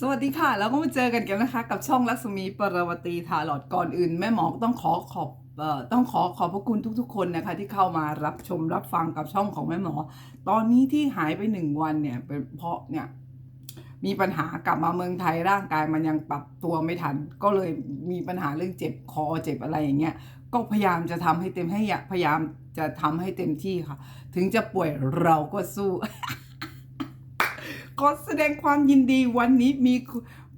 สวัสดีค่ะ แล้วก็มาเจอกันกันนะคะ กับช่องลักษมีปรวตีทาหลอดก่อนอื่น แม่หมอต้องขอขอบต้องขอขอบพระคุณทุกๆ คนนะคะ ที่เข้ามารับชมรับฟังกับช่องของแม่หมอ ตอนนี้ที่หายไปหนึ่งวันเนี่ยเป็นเพราะเนี่ยมีปัญหากลับมาเมืองไทยร่างกายมันยังปรับตัวไม่ทัน ก็เลยมีปัญหาเรื่องเจ็บคอเจ็บอะไรอย่างเงี้ยก็พยายามจะทำให้เต็มให้พยายามจะทำให้เต็มที่ค่ะ ถึงจะป่วยเราก็สู้ ขอแสดงความยินดีวันนี้มี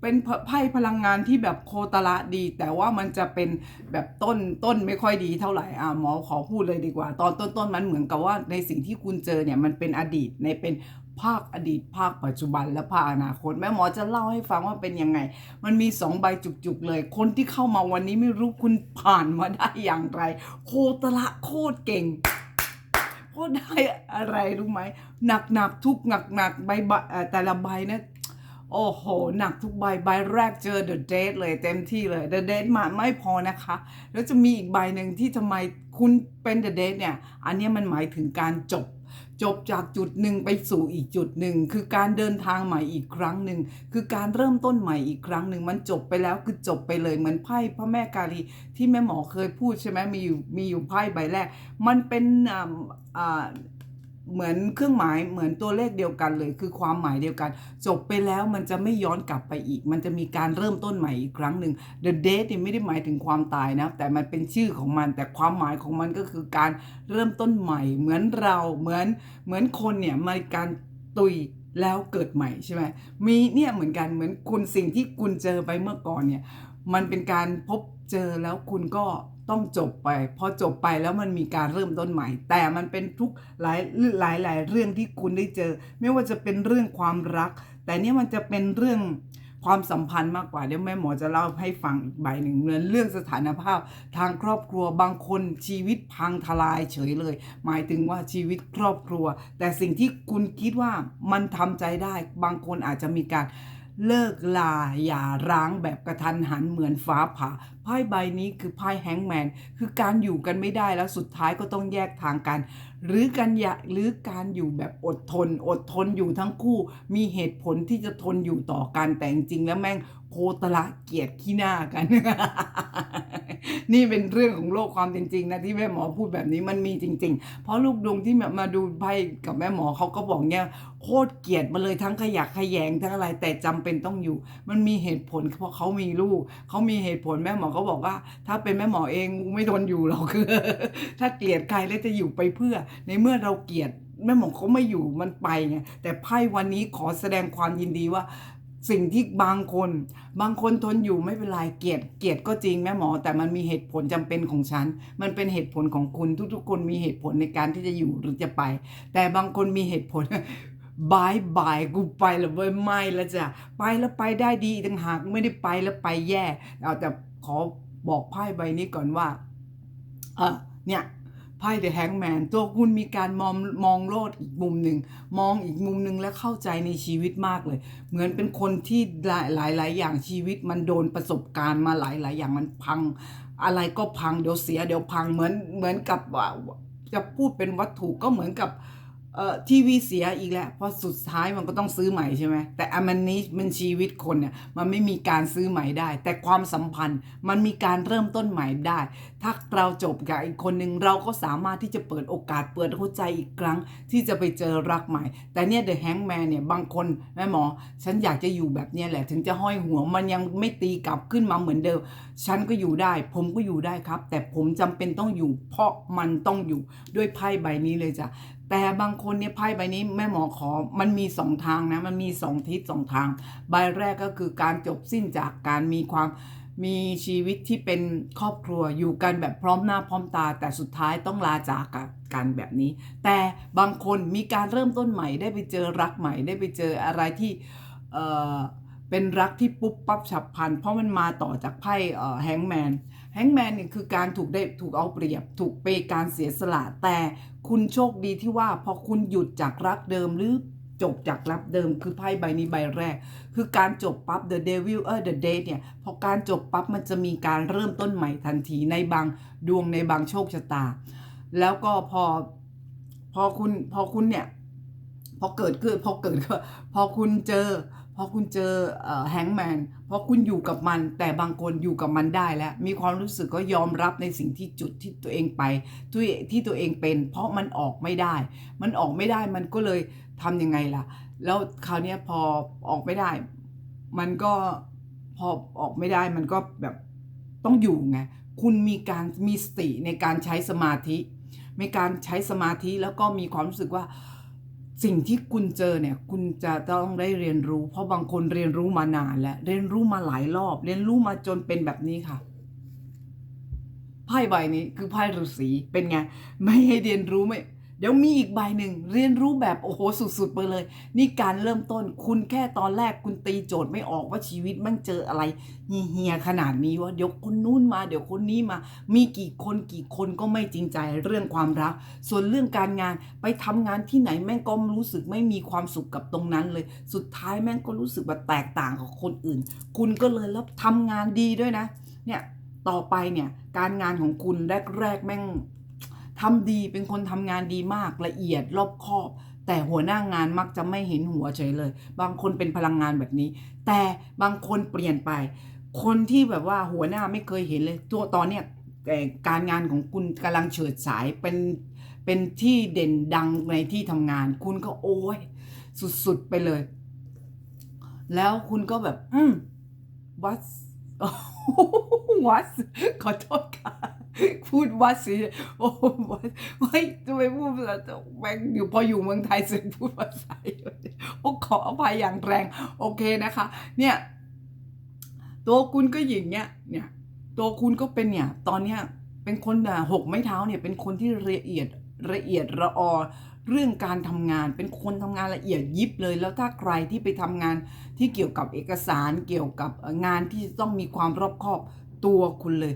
เป็นไพ่พลังงานที่แบบโคตรละดี แต่ว่ามันจะเป็นแบบต้นต้นไม่ค่อยดีเท่าไหร่อะหมอขอพูดเลยดีกว่า ตอนต้นต้นมันเหมือนกับว่าในสิ่งที่คุณเจอเนี่ยมันเป็นอดีตในเป็นภาคอดีตภาคปัจจุบันและภาคอนาคตแม่หมอจะเล่าให้ฟังว่าเป็นยังไง มันมีสองใบจุกๆเลย คนที่เข้ามาวันนี้ไม่รู้คุณผ่านมาได้อย่างไร โคตรละโคตรเก่ง ก็ได้อะไรรู้ไหมหนักหนักทุกหนักหนักใบใบแต่ละใบนะโอ้โห หนักทุกใบ ใบแรกเจอเดอะเดทเลยเต็มที่เลยเดอะเดทมาไม่พอนะคะ แล้วจะมีอีกใบหนึ่งที่ทำไมคุณเป็นเดอะเดทเนี่ย อันนี้มันหมายถึงการจบ จบจากจุดหนึ่งไปสู่อีกจุดหนึ่งคือการเดินทางใหม่อีกครั้งหนึ่งคือการเริ่มต้นใหม่อีกครั้งหนึ่งมันจบไปแล้วคือจบไปเลยเหมือนไพ่พระแม่กาลีที่แม่หมอเคยพูดใช่ไหมมีอยู่มีอยู่ไพ่ใบแรก มันเป็นอ่าอ่า เหมือนเครื่องหมายเหมือนตัวเลขเดียวกันเลย คือความหมายเดียวกัน จบไปแล้วมันจะไม่ย้อนกลับไปอีก มันจะมีการเริ่มต้นใหม่อีกครั้งหนึ่ง The Date เนี่ยไม่ได้หมายถึงความตายนะ แต่มันเป็นชื่อของมัน แต่ความหมายของมันก็คือการเริ่มต้นใหม่ เหมือนเราเหมือนเหมือนคนเนี่ยมาการตุยแล้วเกิดใหม่ใช่ไหมมีเนี่ยเหมือนกันเหมือนคุณสิ่งที่คุณเจอไปเมื่อก่อนเนี่ย มันเป็นการพบเจอแล้วคุณก็ต้องจบไปพอจบไปแล้วมันมีการเริ่มต้นใหม่ แต่มันเป็นทุกหลายหลายหลายเรื่องที่คุณได้เจอ ไม่ว่าจะเป็นเรื่องความรัก แต่เนี่ยมันจะเป็นเรื่องความสัมพันธ์มากกว่าเดี๋ยวแม่หมอจะเล่าให้ฟังอีกใบหนึ่งเหมือนเรื่องสถานภาพ ทางครอบครัวบางคนชีวิตพังทลายเฉยเลย หมายถึงว่าชีวิตครอบครัว แต่สิ่งที่คุณคิดว่ามันทำใจได้ บางคนอาจจะมีการ เลิกลาอย่าร้างแบบกระทันหันเหมือนฟ้าผ่าไพ่ใบนี้คือไพ่แฮงแมนคือการอยู่กันไม่ได้แล้วสุดท้ายก็ต้องแยกทางกัน หรือกันอย่าหรือการอยู่แบบอดทน อดทนอยู่ทั้งคู่ มีเหตุผลที่จะทนอยู่ต่อกันแต่จริงแล้วแม่ง โคตรละเกียดขี้หน้ากัน นี่เป็นเรื่องของโลกความเป็นจริงนะที่แม่หมอพูดแบบนี้มันมีจริง ๆ เพราะลูกดวงที่มาดูไพ่กับแม่หมอเขาก็บอกเนี่ยโคตรเกลียดมาเลยทั้งขยักขยงทั้งอะไรแต่จำเป็นต้องอยู่ มันมีเหตุผลเพราะเขามีลูกเขามีเหตุผลแม่หมอก็บอกว่า ถ้าเป็นแม่หมอเองไม่ทนอยู่หรอกคือ ถ้าเกลียดใครแล้วจะอยู่ไปเพื่อ ในเมื่อเราเกลียดแม่หมอเขาไม่อยู่มันไปไงแต่ไพ่วันนี้ขอแสดงความยินดีว่า สิ่งที่บางคน บางคนทนอยู่ไม่เป็นไรเกียดเกียดก็จริงแม่หมอ แต่มันมีเหตุผลจำเป็นของฉัน มันเป็นเหตุผลของคุณทุกๆ คนมีเหตุผลในการที่จะอยู่หรือจะไป แต่บางคนมีเหตุผลบายบายกูไปแล้วเว้ยไม่แล้วจ้ะไปแล้วไปได้ดีต่างหากไม่ได้ไปแล้วไปแย่เอาแต่ขอบอกไพ่ใบนี้ก่อนว่าเออเนี่ย ไพ่เดอะแฮงแมนตัวคุณมีการมองมองโลกอีกมุมหนึ่งมองอีกมุมหนึ่งและเข้าใจในชีวิตมากเลย เหมือนเป็นคนที่หลายหลายหลายอย่างชีวิตมันโดนประสบการณ์มาหลายหลายอย่างมันพัง อะไรก็พังเดี๋ยวเสียเดี๋ยวพังเหมือนเหมือนกับว่าจะพูดเป็นวัตถุก็เหมือนกับ เอ่อทีวีเสียอีกแล้วเพราะสุดท้ายมันก็ต้องซื้อใหม่ใช่ไหมแต่อันมันนี้มันชีวิตคนเนี่ยมันไม่มีการซื้อใหม่ได้ แต่ความสัมพันธ์มันมีการเริ่มต้นใหม่ได้ ถ้าเราจบกับอีกคนหนึ่งเราก็สามารถที่จะเปิดโอกาสเปิดหัวใจอีกครั้ง ที่จะไปเจอรักใหม่ แต่เนี่ยเดอะแฮงแมนเนี่ยบางคนแม่หมอ ฉันอยากจะอยู่แบบเนี้ยแหละ ถึงจะห้อยหัวมันยังไม่ตีกลับขึ้นมาเหมือนเดิม ฉันก็อยู่ได้ ผมก็อยู่ได้ครับ แต่ผมจำเป็นต้องอยู่ เพราะมันต้องอยู่ด้วยไพ่ใบนี้เลยจ้ะ แต่บางคนเนี่ยไพ่ใบนี้แม่หมอขอมันมีสองทางนะมันมีสองทิศสองทาง ใบแรกก็คือการจบสิ้นจากการมีความมีชีวิตที่เป็นครอบครัวอยู่กันแบบพร้อมหน้าพร้อมตา แต่สุดท้ายต้องลาจากกันแบบนี้ แต่บางคนมีการเริ่มต้นใหม่ได้ไปเจอรักใหม่ได้ไปเจออะไรที่เอ่อ เป็นรักที่ปุ๊บปั๊บฉับพลัน เพราะมันมาต่อจากไพ่แฮงแมนแฮงแมนเนี่ยคือการถูกได้ถูกเอาเปรียบ ถูกเปการเสียสละ แต่คุณโชคดีที่ว่าพอคุณหยุดจากรักเดิมหรือจบจากรักเดิมคือไพ่ใบนี้ใบแรก คือการจบปั๊บ the devil เออ the date เนี่ย พอการจบปั๊บมันจะมีการเริ่มต้นใหม่ทันทีในบางดวงในบางโชคชะตา แล้วก็พอพอคุณพอคุณเนี่ย พอเกิดขึ้นพอเกิดก็พอคุณเจอ พอคุณเจอแฮงแมนพอคุณอยู่กับมัน แต่บางคนอยู่กับมันได้แล้ว มีความรู้สึกก็ยอมรับในสิ่งที่จุดที่ตัวเองไปที่ที่ตัวเองเป็น เพราะมันออกไม่ได้ มันออกไม่ได้มันก็เลยทำยังไงล่ะ แล้วคราวนี้พอออกไม่ได้ มันก็พอออกไม่ได้มันก็แบบต้องอยู่ไงคุณมีการมีสติในการใช้สมาธิ ในการใช้สมาธิแล้วก็มีความรู้สึกว่า สิ่งที่คุณเจอเนี่ยคุณจะต้องได้เรียนรู้ เพราะบางคนเรียนรู้มานานแล้วเรียนรู้มาหลายรอบ เรียนรู้มาจนเป็นแบบนี้ค่ะไพ่ใบนี้คือไพ่ฤาษีเป็นไงไม่ให้เรียนรู้ไม่ เดี๋ยวมีอีกใบหนึ่งเรียนรู้แบบโอ้โหสุดๆไปเลย นี่การเริ่มต้นคุณแค่ตอนแรกคุณตีโจทย์ไม่ออกว่าชีวิตมันเจออะไรเฮียขนาดนี้ว่าเดี๋ยวคนนู้นมาเดี๋ยวคนนี้มา มีกี่คนกี่คนก็ไม่จริงใจเรื่องความรัก ส่วนเรื่องการงานไปทำงานที่ไหนแม่งก็รู้สึกไม่มีความสุขกับตรงนั้นเลย สุดท้ายแม่งก็รู้สึกว่าแตกต่างกับคนอื่น คุณก็เลยแล้วทำงานดีด้วยนะเนี่ยต่อไปเนี่ยการงานของคุณแรกๆแม่ง ทำดีเป็นคนทำงานดีมากละเอียดรอบคอบ แต่หัวหน้างานมักจะไม่เห็นหัวเฉยเลย บางคนเป็นพลังงานแบบนี้ แต่บางคนเปลี่ยนไป คนที่แบบว่าหัวหน้าไม่เคยเห็นเลยตัวตอนเนี้ยการงานของคุณกำลังเฉิดฉายเป็นเป็นที่เด่นดังในที่ทำงาน คุณก็โอ้ยสุดๆไปเลย แล้วคุณก็แบบ อืมวัดวัดขอโทษค่ะ พูดวัดสิโอ้วัดเฮ้ยทำไมพูดภาษาแม่งอยู่พออยู่เมืองไทยเสึกพูดภาษาโอ้ขออภัยอย่างแรง โอเคนะคะ เนี่ย ตัวคุณก็อย่างเงี้ยเนี่ย ตัวคุณก็เป็นเนี่ย ตอนเนี้ยเป็นคนหกไม้เท้าเนี่ยเป็นคนที่ละเอียดละเอียดระออเรื่องการทำงานเป็นคนทำงานละเอียดยิบเลย แล้วถ้าใครที่ไปทำงานที่เกี่ยวกับเอกสารเกี่ยวกับงานที่ต้องมีความรอบคอบ ตัวคุณเลย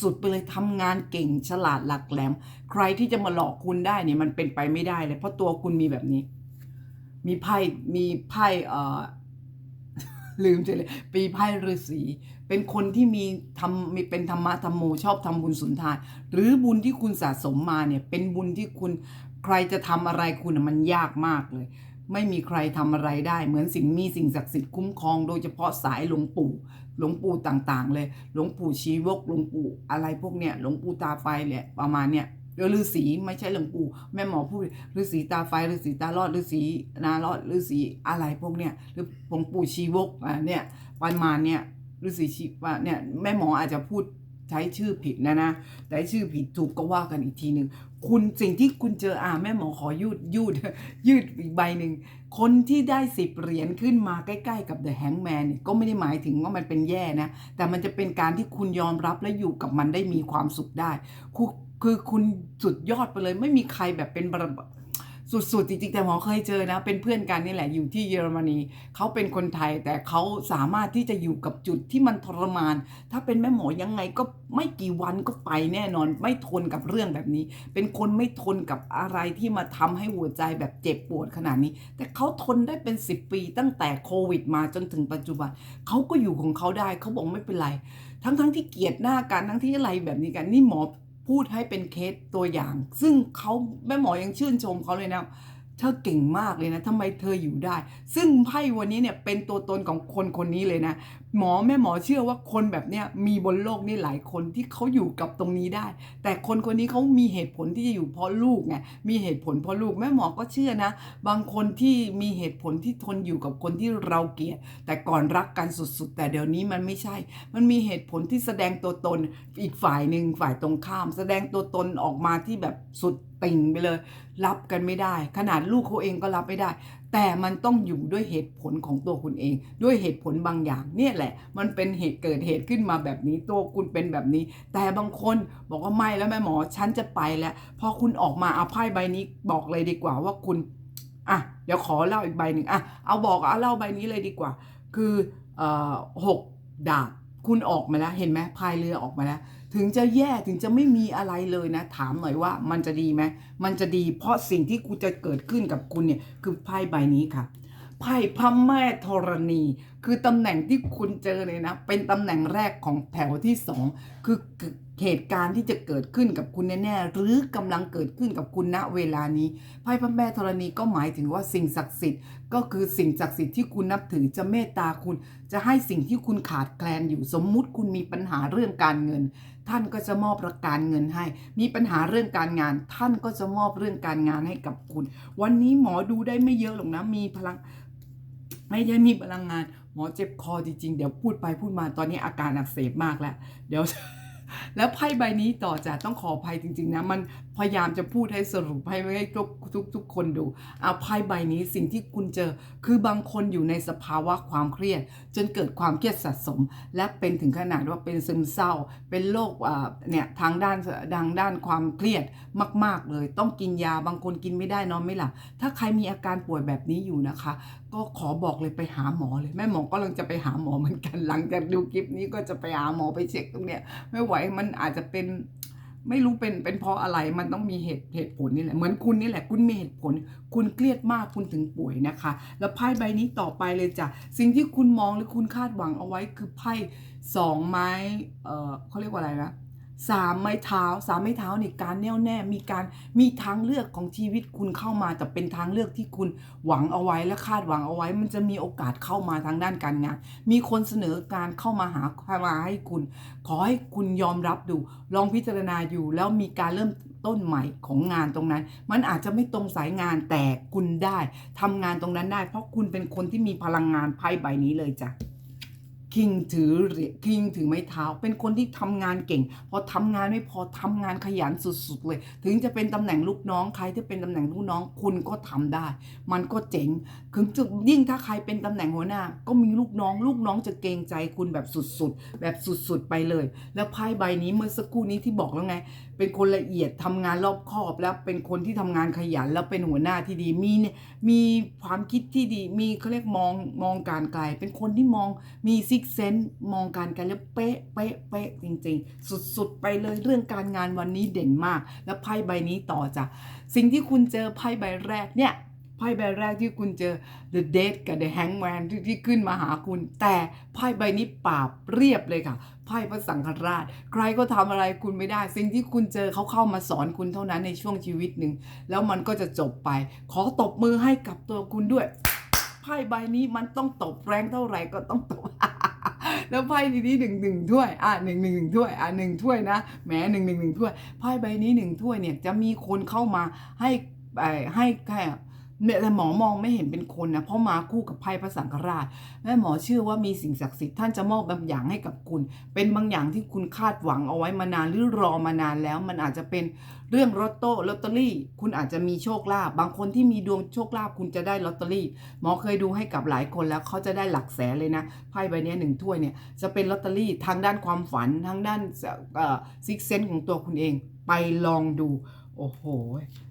สุดๆไปเลยทำงานเก่งฉลาดหลักแหลม ใครที่จะมาหลอกคุณได้เนี่ยมันเป็นไปไม่ได้เลย เพราะตัวคุณมีแบบนี้ มีไพ่มีไพ่เอ่อลืมไปเลยปีไพ่ฤาษีเป็นคนที่มีทำมีเป็นธรรมะธรรมโมชอบทำบุญสุนทานหรือบุญที่คุณสะสมมาเนี่ย เป็นบุญที่คุณใครจะทำอะไรคุณมันยากมากเลย ไม่มีใครทำอะไรได้ เหมือนสิ่งมีสิ่งศักดิ์สิทธิ์คุ้มครองโดยเฉพาะสายหลวงปู่ หลวงปู่ต่างๆ เลย หลวงปู่ชีวก หลวงปู่อะไรพวกเนี้ย หลวงปู่ตาไฟเนี่ยประมาณเนี้ยเดี๋ยวฤาษีไม่ใช่หลวงปู่แม่หมอพูดฤาษีตาไฟฤาษีตารอดฤาษีนารอดฤาษีอะไรพวกเนี้ยหรือหลวงปู่ชีวกอ่าเนี่ยประมาณเนี้ยฤาษีชีว่าเนี่ยแม่หมออาจจะพูดใช้ชื่อผิดนะนะ แต่ชื่อผิดถูกก็ว่ากันอีกทีหนึ่งคุณสิ่งที่คุณเจออ่าแม่หมอขอยืดยืดยืดอีกใบหนึ่ง คนที่ได้สิบเหรียญขึ้นมาใกล้ๆกับ The Hangman เนี่ยก็ไม่ได้หมายถึงว่ามันเป็นแย่นะ แต่มันจะเป็นการที่คุณยอมรับและอยู่กับมันได้มีความสุขได้คือคือคุณสุดยอดไปเลยไม่มีใครแบบเป็นบร สุดๆจริงๆแต่หมอเคยเจอนะ เป็นเพื่อนกันนี่แหละอยู่ที่เยอรมนีเขาเป็นคนไทยแต่เขาสามารถที่จะอยู่กับจุดที่มันทรมาน ถ้าเป็นแม่หมอยังไงก็ไม่กี่วันก็ไปแน่นอน ไม่ทนกับเรื่องแบบนี้ เป็นคนไม่ทนกับอะไรที่มาทำให้หัวใจแบบเจ็บปวดขนาดนี้ แต่เขาทนได้เป็น 10 ปี ตั้งแต่โควิด มาจนถึงปัจจุบันเขาก็อยู่ของเขาได้เขาบอกไม่เป็นไร ทั้งๆทที่เกลียดหน้ากันทั้งที่อะไรแบบนี้กันนี่หมอ พูดให้เป็นเคสตัวอย่าง ซึ่งเขาแม่หมอยังชื่นชมเขาเลยนะเธอเก่งมากเลยนะทำไมเธออยู่ได้ ซึ่งไพ่วันนี้เนี่ยเป็นตัวตนของคนคนนี้เลยนะ หมอแม่หมอเชื่อว่าคนแบบเนี้ยมีบนโลกนี่หลายคนที่เขาอยู่กับตรงนี้ได้ แต่คนคนนี้เขามีเหตุผลที่จะอยู่เพราะลูกไงมีเหตุผลเพราะลูกแม่หมอก็เชื่อนะ บางคนที่มีเหตุผลที่ทนอยู่กับคนที่เราเกลียด แต่ก่อนรักกันสุดๆ แต่เดี๋ยวนี้มันไม่ใช่ มันมีเหตุผลที่แสดงตัวตนอีกฝ่ายหนึ่งฝ่ายตรงข้าม แสดงตัวตนออกมาที่แบบสุดติ่งไปเลย รับกันไม่ได้ ขนาดลูกเขาเองก็รับไม่ได้ แต่มันต้องอยู่ด้วยเหตุผลของตัวคุณเอง ด้วยเหตุผลบางอย่าง เนี่ยแหละ มันเป็นเหตุเกิดเหตุขึ้นมาแบบนี้ตัวคุณเป็นแบบนี้ แต่บางคนบอกว่าไม่แล้วแม่หมอฉันจะไปแล้ว พอคุณออกมาเอาไพ่ใบนี้บอกเลยดีกว่าว่าคุณอะเดี๋ยวขอเล่าอีกใบหนึ่งอะเอาบอกเอาเล่าใบนี้เลยดีกว่า คือเอ่อหกดาบคุณออกมาแล้วเห็นไหมพายเรือออกมาแล้ว ถึงจะแย่ถึงจะไม่มีอะไรเลยนะ ถามหน่อยว่ามันจะดีไหมมันจะดี เพราะสิ่งที่กูจะเกิดขึ้นกับคุณเนี่ยคือไพ่ใบนี้ค่ะไพ่พระแม่ธรณี คือตำแหน่งที่คุณเจอเลยนะ เป็นตำแหน่งแรกของแถวที่สองคือคือ เหตุการณ์ที่จะเกิดขึ้นกับคุณแน่ๆหรือกำลังเกิดขึ้นกับคุณณเวลานี้ไพ่พระแม่ธรณีก็หมายถึงว่าสิ่งศักดิ์สิทธิ์ก็คือสิ่งศักดิ์สิทธิ์ที่คุณนับถือจะเมตตาคุณ จะให้สิ่งที่คุณขาดแคลนอยู่สมมุติคุณมีปัญหาเรื่องการเงิน ท่านก็จะมอบประการเงินให้ มีปัญหาเรื่องการงาน ท่านก็จะมอบเรื่องการงานให้กับคุณ วันนี้หมอดูได้ไม่เยอะหรอกนะมีพลัง ไม่ใช่มีพลังงาน หมอเจ็บคอจริงๆเดี๋ยวพูดไปพูดมาตอนนี้อาการอักเสบมากแล้ว เดี๋ยว แล้วไพ่ใบนี้ต่อจากต้องขออภัยจริงๆนะมัน พยายามจะพูดให้สรุปให้ให้ทุกทุกทุกคนดูเอาไพ่ใบนี้สิ่งที่คุณเจอ คือบางคนอยู่ในสภาวะความเครียด จนเกิดความเครียดสะสม และเป็นถึงขนาดว่าเป็นซึมเศร้า เป็นโรคเนี่ยทางด้านทางด้านความเครียดมาก ๆ เลย ต้องกินยาบางคนกินไม่ได้นอนไม่หลับถ้าใครมีอาการป่วยแบบนี้อยู่นะคะ ก็ขอบอกเลยไปหาหมอเลยแม่หมอกำลังจะไปหาหมอเหมือนกันหลังจากดูคลิปนี้ก็จะไปหาหมอไปเช็คตรงเนี้ยไม่ไหวมันอาจจะเป็น ไม่รู้เป็นเป็นเพราะอะไรมันต้องมีเหตุเหตุผลนี่แหละเหมือนคุณนี่แหละ คุณมีเหตุผล คุณเครียดมากคุณถึงป่วยนะคะ แล้วไพ่ใบนี้ต่อไปเลยจ้ะสิ่งที่คุณมองหรือคุณคาดหวังเอาไว้คือไพ่สองไม้เออเขาเรียกว่าอะไรนะ สามไม้เท้าสามไม้เท้านี่การแน่วแน่มีการมีทางเลือกของชีวิตคุณเข้ามาแต่เป็นทางเลือกที่คุณหวังเอาไว้และคาดหวังเอาไว้ มันจะมีโอกาสเข้ามาทางด้านการงาน มีคนเสนอการเข้ามาหามาให้คุณ ขอให้คุณยอมรับดู ลองพิจารณาอยู่แล้วมีการเริ่มต้นใหม่ของงานตรงนั้น มันอาจจะไม่ตรงสายงานแต่คุณได้ทำงานตรงนั้นได้ เพราะคุณเป็นคนที่มีพลังงานไพ่ใบนี้เลยจ้ะ คิงถือคิงถือไม้เท้า เป็นคนที่ทำงานเก่ง พอทำงานไม่พอทำงานขยันสุดๆเลย ถึงจะเป็นตำแหน่งลูกน้องใครที่เป็นตำแหน่งลูกน้องคุณก็ทำได้ มันก็เจ๋งถึงจะยิ่งถ้าใครเป็นตำแหน่งหัวหน้า ก็มีลูกน้อง ลูกน้องจะเกรงใจคุณแบบสุดๆ แบบสุดๆไปเลย แล้วไพ่ใบนี้เมื่อสักครู่นี้ที่บอกแล้วไง เป็นคนละเอียดทำงานรอบคอบแล้วเป็นคนที่ทำงานขยันแล้วเป็นหัวหน้าที่ดีมีเนี่ยมีความคิดที่ดีมีเขาเรียกมองมองการไกลเป็นคนที่มองมีซิกเซนมองการไกลแล้วเป๊ะเป๊ะเป๊ะจริง ๆ สุดๆ ไปเลยเรื่องการงานวันนี้เด่นมาก แล้วไพ่ใบนี้ต่อจ้ะสิ่งที่คุณเจอไพ่ใบแรกเนี่ยไพ่ใบแรกที่คุณเจอ The Dead กับ The Hangman ที่ที่ขึ้นมาหาคุณ แต่ไพ่ใบนี้ปราบเรียบเลยค่ะไพ่พระสังฆราช ใครก็ทำอะไรคุณไม่ได้ สิ่งที่คุณเจอเขาเข้ามาสอนคุณเท่านั้นในช่วงชีวิตหนึ่งแล้วมันก็จะจบไป ขอตบมือให้กับตัวคุณด้วยไพ่ใบนี้มันต้องตบแรงเท่าไหร่ก็ต้องตบ แล้วไพ่ทีนี้หนึ่งหนึ่งถ้วยอะหนึ่งหนึ่งหนึ่งถ้วยอะหนึ่งถ้วยนะแหมหนึ่งหนึ่งหนึ่งถ้วยไพ่ใบนี้หนึ่งถ้วยเนี่ยจะมีคนเข้ามาให้ให้แค่ เนี่ยแต่หมอมองไม่เห็นเป็นคนนะเพราะมาคู่กับไพ่พระสังฆราชแม่หมอเชื่อว่ามีสิ่งศักดิ์สิทธิ์ท่านจะมอบบางอย่างให้กับคุณ เป็นบางอย่างที่คุณคาดหวังเอาไว้มานานหรือรอมานานแล้ว มันอาจจะเป็นเรื่องลอตโต้ลอตเตอรี่ คุณอาจจะมีโชคลาภบางคนที่มีดวงโชคลาภคุณจะได้ลอตเตอรี่ หมอเคยดูให้กับหลายคนแล้วเขาจะได้หลักแสนเลยนะไพ่ใบนี้หนึ่งถ้วยเนี่ยจะเป็นลอตเตอรี่ทางด้านความฝันทางด้านซิกเซนของตัวคุณเอง ไปลองดูโอ้โห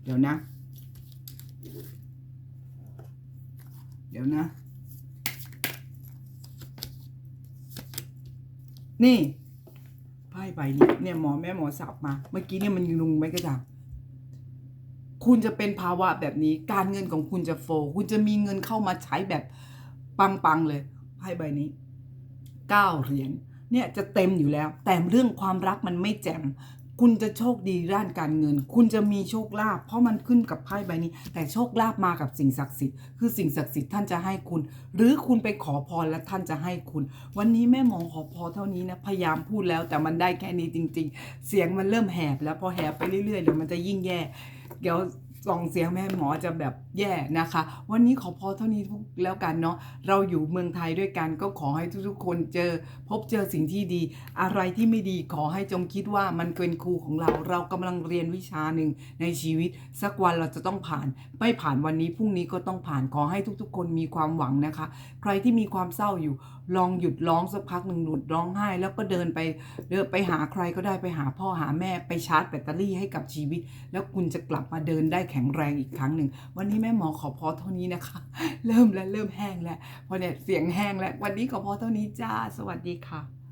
เดี๋ยวนะ เดี๋ยวนะ นี่ไพ่ใบนี้เนี่ยหมอแม่หมอสับมา เมื่อกี้เนี่ยมันลุงไม่กระจ่างคุณจะเป็นภาวะแบบนี้ การเงินของคุณจะโฟ คุณจะมีเงินเข้ามาใช้แบบปังๆเลยไพ่ใบนี้เก้าเหรียญเนี่ยจะเต็มอยู่แล้ว แต่เรื่องความรักมันไม่แจ่ม คุณจะโชคดีด้านการเงิน คุณจะมีโชคลาภเพราะมันขึ้นกับไพ่ใบนี้ แต่โชคลาภมากับสิ่งศักดิ์สิทธิ์คือสิ่งศักดิ์สิทธิ์ท่านจะให้คุณ หรือคุณไปขอพรและท่านจะให้คุณ วันนี้แม่หมอขอพรเท่านี้นะพยายามพูดแล้วแต่มันได้แค่นี้จริง ๆ เสียงมันเริ่มแหบแล้วพอแหบไปเรื่อยๆเดี๋ยวมันจะยิ่งแย่เดี๋ยว ส่องเสียงแม่หมอจะแบบแย่นะคะ วันนี้ขอพอเท่านี้แล้วกันเนาะเราอยู่เมืองไทยด้วยกันก็ขอให้ทุกๆ คนเจอ พบเจอสิ่งที่ดี อะไรที่ไม่ดีขอให้จงคิดว่ามันเป็นครูของเรา เรากำลังเรียนวิชาหนึ่งในชีวิต สักวันเราจะต้องผ่าน ไม่ผ่านวันนี้พรุ่งนี้ก็ต้องผ่านขอให้ทุกๆ คนมีความหวังนะคะ ใครที่มีความเศร้าอยู่ ลองหยุดร้องสักพักหนึ่งหยุดร้องไห้ แล้วก็เดินไปเดินไปหาใครก็ได้ไปหาพ่อหาแม่ไปชาร์จแบตเตอรี่ให้กับชีวิต แล้วคุณจะกลับมาเดินได้แข็งแรงอีกครั้งหนึ่ง วันนี้แม่หมอขอพอเท่านี้นะคะ เริ่มแล้วเริ่มแห้งแล้วเพอเนี่ยเสียงแห้งแล้ว วันนี้ขอพอเท่านี้จ้า สวัสดีค่ะ